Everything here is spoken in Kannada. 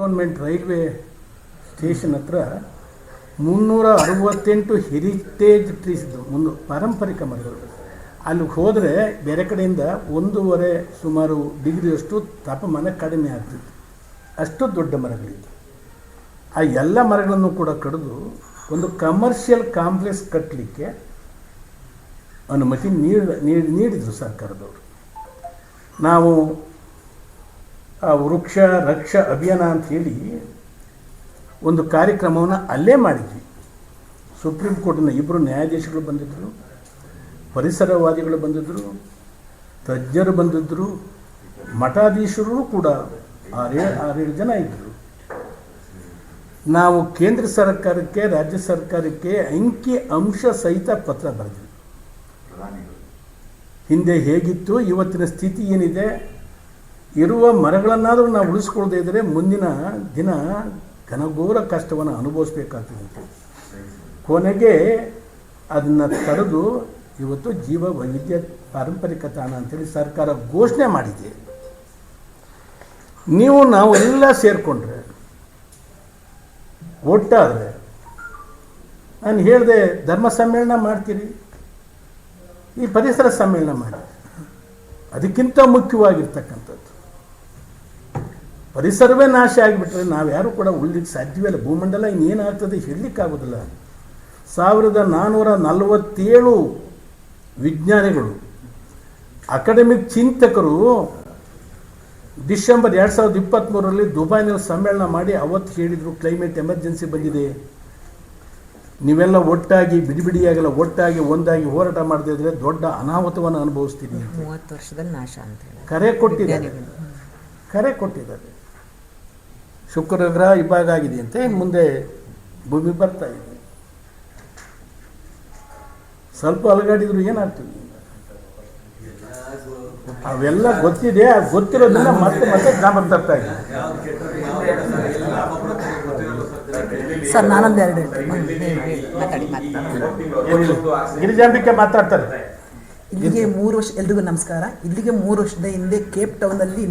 ಕಂಟೋನ್ಮೆಂಟ್ ರೈಲ್ವೆ ಸ್ಟೇಷನ್ ಹತ್ರ ಮುನ್ನೂರ ಅರವತ್ತೆಂಟು ಹೆರಿಟೇಜ್ ಟ್ರೀಸ್ ಇದ್ದವು ಒಂದು ಪಾರಂಪರಿಕ ಮರಗಳು. ಅಲ್ಲಿ ಹೋದರೆ ಬೇರೆ ಕಡೆಯಿಂದ ಒಂದೂವರೆ ಸುಮಾರು ಡಿಗ್ರಿಯಷ್ಟು ತಾಪಮಾನ ಕಡಿಮೆ ಆಗ್ತಿತ್ತು. ಅಷ್ಟು ದೊಡ್ಡ ಮರಗಳಿತ್ತು ಆ ಎಲ್ಲ ಮರಗಳನ್ನು ಕೂಡ ಕಡಿದು ಒಂದು ಕಮರ್ಷಿಯಲ್ ಕಾಂಪ್ಲೆಕ್ಸ್ ಕಟ್ಟಲಿಕ್ಕೆ ಅನುಮತಿ ನೀಡ ನೀಡಿ ನೀಡಿದರು ಸರ್ಕಾರದವರು. ನಾವು ವೃಕ್ಷ, ರಕ್ಷ, ಅಭಿಯಾನ ಅಂತ ಹೇಳಿ ಒಂದು ಕಾರ್ಯಕ್ರಮವನ್ನು ಅಲ್ಲೇ ಮಾಡಿದ್ವಿ. ಸುಪ್ರೀಂ ಕೋರ್ಟಿನ ಇಬ್ಬರು ನ್ಯಾಯಾಧೀಶಗಳು ಬಂದಿದ್ದರು ಪರಿಸರವಾದಿಗಳು ಬಂದಿದ್ದರು ತಜ್ಞರು ಬಂದಿದ್ದರು ಮಠಾಧೀಶರು ಕೂಡ ಆರೇ ಆರೇಳು ಜನ ಇದ್ದರು ನಾವು ಕೇಂದ್ರ ಸರ್ಕಾರಕ್ಕೆ, ರಾಜ್ಯ ಸರ್ಕಾರಕ್ಕೆ ಅಂಕಿ ಅಂಶ ಸಹಿತ ಪತ್ರ ಬರೆದ್ವಿ. ಹಿಂದೆ ಹೇಗಿತ್ತು, ಇವತ್ತಿನ ಸ್ಥಿತಿ ಏನಿದೆ ಇರುವ ಮರಗಳನ್ನಾದರೂ ನಾವು ಉಳಿಸ್ಕೊಳ್ಳದೇ ಇದ್ದರೆ ಮುಂದಿನ ದಿನ ಘನಘೋರ ಕಷ್ಟವನ್ನು ಅನುಭವಿಸ್ಬೇಕಾಗ್ತದೆ. ಕೊನೆಗೆ ಅದನ್ನು ತಡೆದು ಇವತ್ತು ಜೀವ ವೈವಿಧ್ಯ ಪಾರಂಪರಿಕ ತಾಣ ಅಂತೇಳಿ ಸರ್ಕಾರ ಘೋಷಣೆ ಮಾಡಿದೆ ನೀವು ನಾವೆಲ್ಲ ಸೇರಿಕೊಂಡ್ರೆ, ಒಟ್ಟಾದರೆ, ನಾನು ಹೇಳಿದೆ ಧರ್ಮ ಸಮ್ಮೇಳನ ಮಾಡ್ತೀರಿ, ಈ ಪರಿಸರ ಸಮ್ಮೇಳನ ಮಾಡಿ, ಅದಕ್ಕಿಂತ ಮುಖ್ಯವಾಗಿರ್ತಕ್ಕಂಥದ್ದು ಪರಿಸರವೇ ನಾಶ ಆಗಿಬಿಟ್ರೆ ನಾವ್ಯಾರು ಕೂಡ ಉಳಿಲಿಕ್ಕೆ ಸಾಧ್ಯವೇ ಇಲ್ಲ. ಭೂಮಂಡಲ ಇನ್ನೇನಾಗ್ತದೆ ಹೇಳಲಿಕ್ಕಾಗೋದಿಲ್ಲ. ಸಾವಿರದ ನಾನ್ನೂರ ನಲವತ್ತೇಳು ವಿಜ್ಞಾನಿಗಳು ಅಕಾಡೆಮಿಕ್ ಚಿಂತಕರು ಡಿಸೆಂಬರ್ ಎರಡು ಸಾವಿರದ ಇಪ್ಪತ್ತ್ಮೂರರಲ್ಲಿ ದುಬೈನಲ್ಲಿ ಸಮ್ಮೇಳನ ಮಾಡಿ ಅವತ್ತು ಹೇಳಿದರು ಕ್ಲೈಮೇಟ್ ಎಮರ್ಜೆನ್ಸಿ ಬಂದಿದೆ. ನೀವೆಲ್ಲ ಒಟ್ಟಾಗಿ ಬಿಡಿ ಬಿಡಿಯಾಗೆಲ್ಲ ಒಟ್ಟಾಗಿ ಒಂದಾಗಿ ಹೋರಾಟ ಮಾಡದೇ ಇದ್ರೆ ದೊಡ್ಡ ಅನಾಹುತವನ್ನು ಅನುಭವಿಸ್ತೀನಿ. ಮೂವತ್ತು ವರ್ಷದಲ್ಲಿ ನಾಶ ಅಂತ ಕರೆ ಕೊಟ್ಟಿದ್ದಾರೆ. ಕರೆ ಕೊಟ್ಟಿದ್ದಾರೆ. ಶುಕ್ರ ಗ್ರಹ ಇಬ್ಬಾಗ ಆಗಿದೆ ಅಂತ ಇನ್ನು ಮುಂದೆ ಭೂಮಿ ಬರ್ತಾ ಇದೆ. ಸ್ವಲ್ಪ ಅಲಗಾಡಿದ್ರು ಏನಾಗ್ತದೆ? ಅವೆಲ್ಲ ಗೊತ್ತಿದೆ ಆ ಗೊತ್ತಿರೋದನ್ನ ಮತ್ತೆ ಮತ್ತೆ ಜ್ಞಾಪಕ ತರ್ತಾ ಇದೆ. ಸರ್ ನಾನೊಂದು ಎರಡು ಗಿರಿಜಾಂಬಿಕೆ ಮಾತಾಡ್ತಾರೆ. ಇಲ್ಲಿಗೆ ಮೂರು ವರ್ಷ ಎಲ್ರಿಗೂ ನಮಸ್ಕಾರ. ಇಲ್ಲಿಗೆ ಮೂರು ವರ್ಷದ ಹಿಂದೆ ಕೇಪ್ ಟೌನಲ್ಲಿ